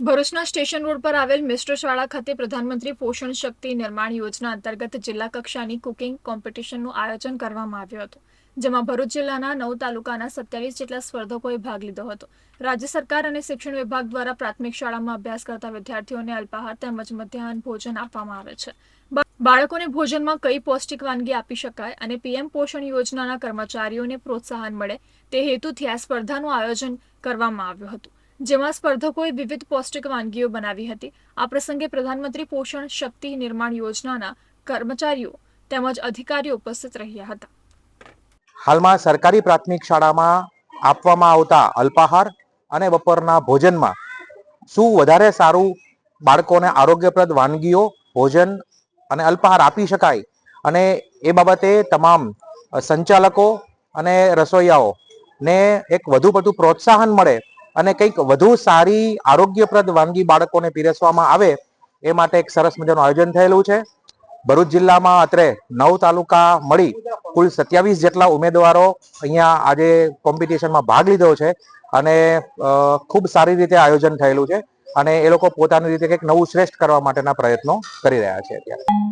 ભરૂચના station road પર આવેલ મિસ્ટર શાળા ખાતે પ્રધાનમંત્રી પોષણ શક્તિ નિર્માણ યોજના અંતર્ગત જિલ્લા કક્ષાની કુકિંગ કોમ્પિટિશનનું આયોજન કરવામાં આવ્યું હતું, જેમાં ભરૂચ જિલ્લાના નવ તાલુકાના સત્યાવીસ જેટલા સ્પર્ધકોએ ભાગ લીધો હતો. રાજ્ય સરકાર અને શિક્ષણ વિભાગ દ્વારા પ્રાથમિક શાળામાં અભ્યાસ કરતા વિદ્યાર્થીઓને અલ્પાહાર તેમજ મધ્યાહન ભોજન આપવામાં આવે છે. બાળકોને ભોજનમાં કઈ પૌષ્ટિક વાનગી આપી શકાય અને પીએમ પોષણ યોજનાના કર્મચારીઓને પ્રોત્સાહન મળે તે હેતુથી આ સ્પર્ધાનું આયોજન કરવામાં આવ્યું હતું. જેમાં સ્પર્ધકોએ વિવિધ પૌષ્ટિક વાનગીઓ બનાવી હતી. આ પ્રસંગે પ્રધાનમંત્રી પોષણ શક્તિ નિર્માણ યોજનાના કર્મચારીઓ તેમજ અધિકારીઓ ઉપસ્થિત રહ્યા હતા. હાલમાં સરકારી પ્રાથમિક શાળામાં આપવામાં આવતા અલ્પાહાર અને બપોરના ભોજનમાં શું વધારે સારું બાળકોને આરોગ્યપ્રદ વાનગીઓ, ભોજન અને અલ્પાહાર આપી શકાય? અને એ બાબતે તમામ સંચાલકો અને રસોઈયાઓને એક વધુ પડતું પ્રોત્સાહન મળે અને કંઈક વધુ સારી આરોગ્યપ્રદ વાનગી બાળકોને પીરસવામાં આવે એ માટે એક સરસ મજાનું આયોજન થયેલું છે. ભરૂચ જિલ્લામાં અત્રે નવ તાલુકા મળી કુલ સત્યાવીસ જેટલા ઉમેદવારો અહીંયા આજે કોમ્પિટિશનમાં ભાગ લીધો છે અને ખૂબ સારી રીતે આયોજન થયેલું છે અને એ લોકો પોતાની રીતે કંઈક નવું શ્રેષ્ઠ કરવા માટેના પ્રયત્નો કરી રહ્યા છે અત્યારે.